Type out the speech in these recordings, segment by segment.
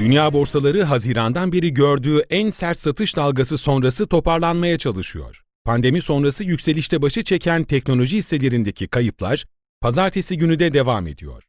Dünya borsaları Haziran'dan beri gördüğü en sert satış dalgası sonrası toparlanmaya çalışıyor. Pandemi sonrası yükselişte başı çeken teknoloji hisselerindeki kayıplar pazartesi günü de devam ediyor.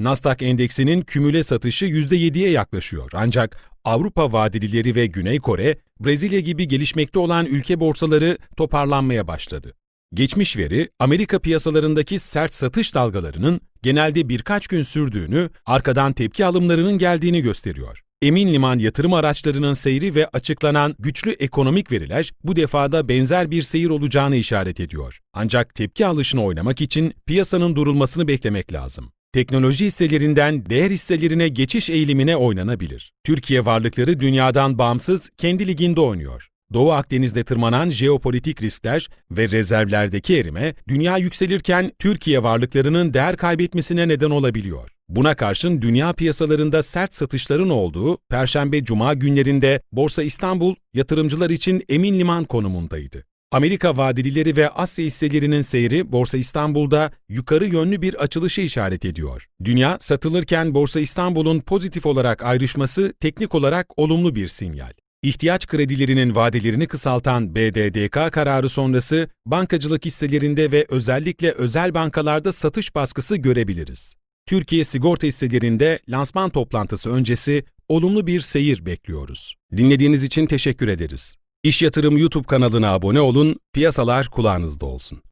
Nasdaq endeksinin kümüle satışı %7'ye yaklaşıyor ancak Avrupa vadelileri ve Güney Kore, Brezilya gibi gelişmekte olan ülke borsaları toparlanmaya başladı. Geçmiş veri, Amerika piyasalarındaki sert satış dalgalarının genelde birkaç gün sürdüğünü, arkadan tepki alımlarının geldiğini gösteriyor. Emin liman yatırım araçlarının seyri ve açıklanan güçlü ekonomik veriler bu defada benzer bir seyir olacağını işaret ediyor. Ancak tepki alışını oynamak için piyasanın durulmasını beklemek lazım. Teknoloji hisselerinden değer hisselerine geçiş eğilimine oynanabilir. Türkiye varlıkları dünyadan bağımsız kendi liginde oynuyor. Doğu Akdeniz'de tırmanan jeopolitik riskler ve rezervlerdeki erime, dünya yükselirken Türkiye varlıklarının değer kaybetmesine neden olabiliyor. Buna karşın dünya piyasalarında sert satışların olduğu Perşembe-Cuma günlerinde Borsa İstanbul yatırımcılar için emin liman konumundaydı. Amerika vadelileri ve Asya hisselerinin seyri Borsa İstanbul'da yukarı yönlü bir açılışı işaret ediyor. Dünya satılırken Borsa İstanbul'un pozitif olarak ayrışması teknik olarak olumlu bir sinyal. İhtiyaç kredilerinin vadelerini kısaltan BDDK kararı sonrası bankacılık hisselerinde ve özellikle özel bankalarda satış baskısı görebiliriz. Türkiye sigorta hisselerinde lansman toplantısı öncesi olumlu bir seyir bekliyoruz. Dinlediğiniz için teşekkür ederiz. İş Yatırım YouTube kanalına abone olun, piyasalar kulağınızda olsun.